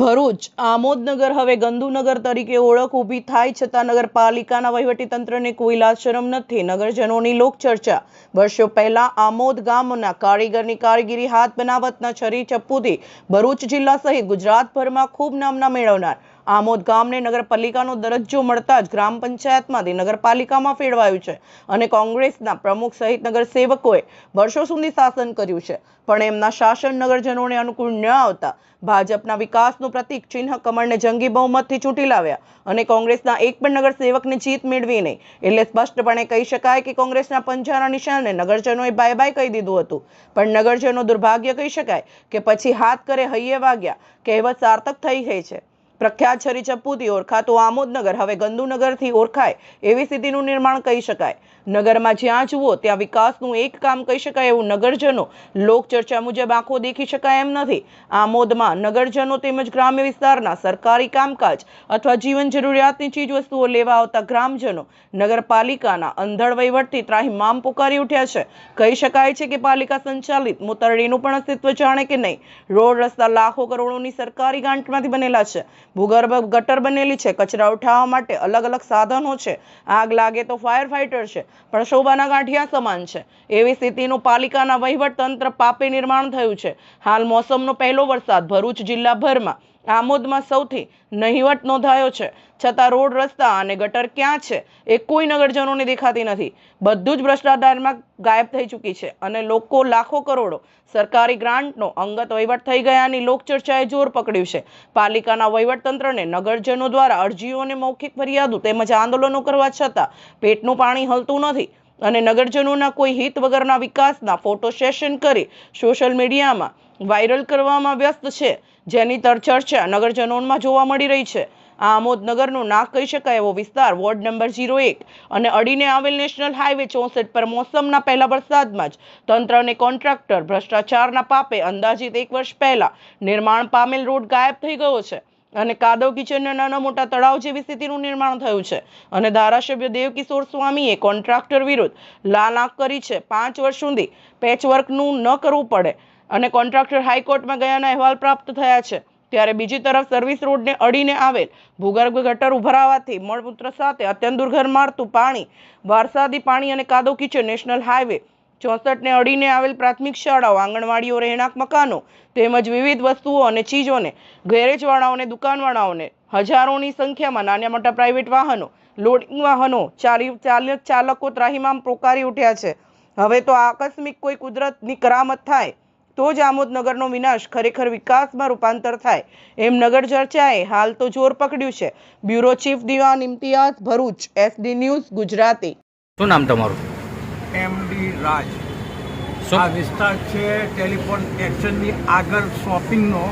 ભરૂચ, આમોદનગર હવે ગંદુનગર તરીકે ઓળખ ઊભી થાય છતાં નગરપાલિકાના વહીવટીતંત્રને કોઈ લાશરમ નથી. નગરજનોની લોકચર્ચા. વર્ષો પહેલા આમોદ ગામના કારીગરની કારીગીરી હાથ બનાવટના છરી ચપ્પુથી ભરૂચ જિલ્લા સહિત ગુજરાતભરમાં ખૂબ નામના મેળવનાર આમોદ ગામને નગરપાલિકાનો દરજ્જો મળતા જ ગ્રામ પંચાયતમાંથી નગરપાલિકામાં ફેરવાયું છે અને કોંગ્રેસના પ્રમુખ સહિત નગરસેવકોએ વર્ષો સુધી શાસન કર્યું છે. પણ એમના શાસન નગરજનોને અનુકૂળ ન આવતા ભાજપના વિકાસનું પ્રતીક ચિહ્ન કમળને જંગી બહુમતથી ચૂંટી લાવ્યા અને કોંગ્રેસના એક પણ નગરસેવકને જીત મેળવી નહીં. એટલે સ્પષ્ટપણે કહી શકાય કે કોંગ્રેસના પંજાના નિશાને નગરજનોએ બાય બાય કહી દીધું હતું. પણ નગરજનો દુર્ભાગ્ય કહી શકાય કે પછી હાથ કરે હૈયે વાગ્યા. કહેવત સાર્થક થઈ ગઈ છે. પ્રખ્યાત છરી ઓળખાતું આમોદનગર હવે ગંદુનગરથી ઓળખાય એવી સ્થિતિનું નિર્માણ કહી શકાય. નગરમાં જ્યાં જુઓ ત્યાં વિકાસનું એક કામ કહી શકાય એવું નગરજનો લોકચર્ચા મુજબ આંખો દેખી શકાય એમ નથી. આમોદમાં નગરજનો તેમજ ગ્રામ્ય વિસ્તારના સરકારી કામકાજ અથવા જીવન જરૂરિયાતની ચીજવસ્તુઓ લેવા આવતા ગ્રામજનો નગરપાલિકાના અંધળ વહીવટથી ત્રાહિમામ પુકારી ઉઠ્યા છે. કહી શકાય છે કે પાલિકા સંચાલિત મોતરડીનું પણ અસ્તિત્વ જાણે કે નહીં. રોડ રસ્તા લાખો કરોડોની સરકારી ગાંઠમાંથી બનેલા છે. ભૂગર્ભ ગટર બનેલી છે. કચરા ઉઠાવવા માટે અલગ અલગ સાધનો છે. આગ લાગે તો ફાયર ફાઇટર છે, પણ શોભાના ગાંઠિયા સમાન છે. એવી સ્થિતિનું પાલિકાના વહીવટ તંત્ર પાપે નિર્માણ થયું છે. હાલ મોસમનો પહેલો વરસાદ ભરૂચ જિલ્લાભરમાં આમોદમાં સૌથી નહીવટ નોંધાયો છે. છતાં રોડ, રસ્તા અને ગટર ક્યાં છે એ કોઈ નગરજનોને દેખાતી નથી. બધું જ ભ્રષ્ટાચારમાં ગાયબ થઈ ચૂકી છે અને લોકો લાખો કરોડો સરકારી ગ્રાન્ટનો અંગત વહીવટ થઈ ગયાની લોકચર્ચાએ જોર પકડ્યું છે. પાલિકાના વહીવટતંત્રને નગરજનો દ્વારા અરજીઓ અને મૌખિક ફરિયાદો તેમજ આંદોલનો કરવા છતાં પેટનું પાણી હલતું નથી અને નગરજનોના કોઈ હિત વગરના વિકાસના ફોટો સેશન કરી સોશિયલ મીડિયામાં વાયરલ કરવામાં વ્યસ્ત છે. જેની તરચર્ચા નગરજનોમાં જોવા મળી રહી છે. આ આમોદનગરનો નાક કહી શકાય એવો વિસ્તાર, વોર્ડ નંબર ઝીરો એક. અને અડીને આવેલ નેશનલ હાઈવે ચોસઠ પર મોસમના પહેલા વરસાદમાં જ તંત્ર અને કોન્ટ્રાક્ટર ભ્રષ્ટાચારના પાપે અંદાજિત એક વર્ષ પહેલા નિર્માણ પામેલ રોડ ગાયબ થઈ ગયો છે. અને કાદવ કિચનના નાના મોટા તળાવ જેવી સ્થિતિનું નિર્માણ થયું છે. અને ધારાસભ્ય દેવકિશોર સ્વામીએ કોન્ટ્રાક્ટર વિરુદ્ધ લાલ આંખ કરી છે. પાંચ વર્ષ સુધી પેચવર્કનું ન કરવું પડે. અને કોન્ટ્રાક્ટર હાઈકોર્ટમાં ગયાના અહેવાલ પ્રાપ્ત થયા છે. ત્યારે બીજી તરફ સર્વિસ રોડને અડીને આવેલ ભૂગર્ભ ગટર ઉભરાવાથી મળમૂત્ર સાથે અત્યંત દુર્ઘર મારતું પાણી, વારસાદી પાણી અને કાદો કિચન નેશનલ હાઈવે. ચોસઠને અડીને આવેલ પ્રાથમિક શાળાઓ, આંગણવાડીઓ, રહેણાંક મકાનો તેમજ વિવિધ વસ્તુઓ અને ચીજોને, ગેરેજવાળાઓને, દુકાનવાળાઓને, હજારોની સંખ્યામાં નાના મોટા પ્રાઇવેટ વાહનો, લોડિંગ વાહનો, ચાલી ચાલક ચાલકો ત્રાહીમામ પોકારી ઉઠ્યા છે. હવે તો આકસ્મિક કોઈ કુદરતની કરામત થાય તો જ આમોદનગરનો વિનાશ ખરેખર વિકાસમાં રૂપાંતર થાય. એમ નગર ચર્ચાએ હાલ તો જોર પકડ્યું છે. Bureau chief Diwan Imtiyaz Bharuch SD news Gujarati. શું નામ તમારું? એમડી રાજ? આ વિસ્તાર છે ટેલિફોન એક્શનની આગળ શોપિંગનો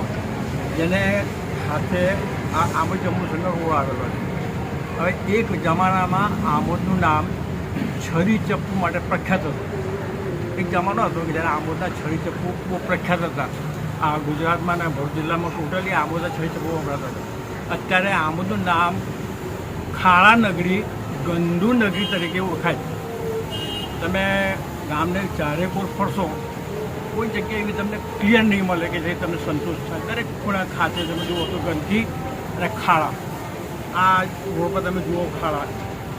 જેને સાથે આ આમોદ જંબુસરનો રોડ આવેલો છે. હવે એક જમાનામાં આમોદનું નામ છરી ચપ્પુ માટે પ્રખ્યાત હતું. એક જમાનો હતો કે જ્યારે આમોદના છરી ચપ્પુ બહુ પ્રખ્યાત હતા. આ ગુજરાતમાં અને ભરૂચ જિલ્લામાં ટોટલી આમોદના છરી ચપ્પુ વપરાતા હતા. અત્યારે આંબોદનું નામ ખાળા નગરી ગંદુ નગરી તરીકે ઓળખાય તમે ગામને ચારે કોર ફરશો, કોઈ જગ્યાએ એવી તમને ક્લિયર નહીં મળે કે જે તમને સંતોષ થાય. દરેક ખૂણા ખાતે તમે જુઓ તો ગંદકી અને ખાડા આ રોડ પર તમે જુઓ ખાડા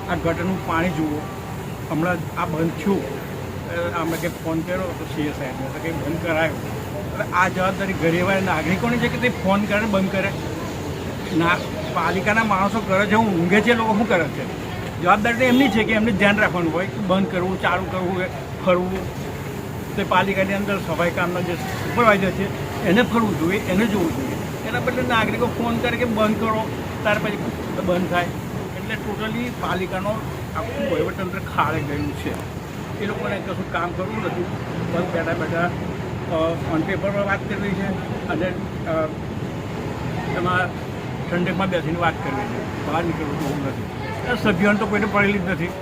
આ ગટરનું પાણી જુઓ. હમણાં આ બંધ થયું. અમે કંઈક ફોન કર્યો તો સીએસઆઈને તો કંઈ બંધ કરાયો. હવે આ જવાબદારી ગરીબવાળા નાગરિકોની છે કે તે ફોન કરે બંધ કરે? ના, પાલિકાના માણસો કરે છે, હું ઊંઘે છે, લોકો શું કરે છે? જવાબદારી તો એમની છે કે એમને ધ્યાન રાખવાનું હોય કે બંધ કરવું, ચાલુ કરવું ફરવું. તે પાલિકાની અંદર સફાઈ કામના જે સુપરવાઇઝર છે, એને ફરવું જોઈએ, એને જોવું જોઈએ. એના બદલે નાગરિકો ફોન કરે કે બંધ કરો, ત્યાર પછી બંધ થાય. એટલે ટોટલી પાલિકાનો આખું વહીવટતંત્ર ખાડે ગયું છે. એ લોકોને કશું કામ કરવું નથી. બસ બેઠા બેઠા ઓન પેપરમાં પર વાત કરવી છે અને એમાં ઠંડકમાં બેસીને વાત કરવી છે. બહાર નીકળવું બહુ નથી. સભ્યોને તો કોઈને પડેલી જ નથી.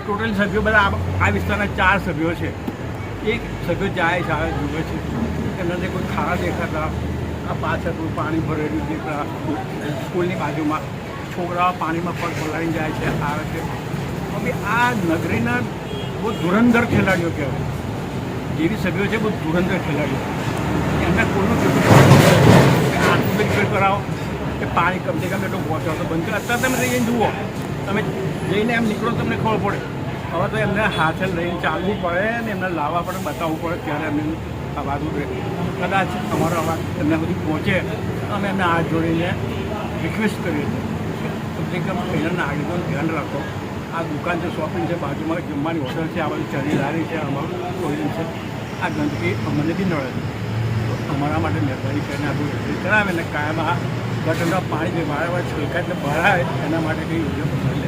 ટોટલ સભ્યો બધા આ વિસ્તારના ચાર સભ્યો છે. એક સભ્યો જાય છે, આવે, જુએ છે. એમનાથી કોઈ ખાડા દેખાતા, આ પાછળ પાણી ભરેલું દેખતા, સ્કૂલની બાજુમાં છોકરાઓ પાણીમાં પગ પલાળીને જાય છે, આવે છે. હવે આ નગરીના બહુ ધુરંધર ખેલાડીઓ કહેવાય. જેવી સભ્યો છે, બહુ ધુરંધર ખેલાડીઓ. એમને કોઈનું ફિટ કરાવો, કે પાણી કમસે કમ એટલું પહોંચો તો કરો અત્યારે તમે જઈને જુઓ, તમે જઈને એમ નીકળો તમને ખબર પડે. હવે તો એમને હાથે લઈને ચાલવું પડે ને એમને લાવવા પડે, બતાવવું પડે ત્યારે એમને અવાજ ઉઠે. કદાચ અમારો અવાજ એમના સુધી પહોંચે, અમે એમને હાથ જોડીને રિક્વેસ્ટ કરીએ છીએ. કમસે કમ પહેલાંના નાગરિકોનું ધ્યાન રાખો. આ દુકાન છે, શોપિંગ છે, બાજુમાં જમવાની હોટલ છે, આ બધું ચરી લારી છે અમારું કોઈ છે. આ ગંદકી અમને બી નડે છે. અમારા માટે મહેરબાની કરીને આ બધું કરાવે ને કાયમ આ ગટરના પાણી જે વારંવાર એટલે ભરાય એના માટે કંઈ યોજના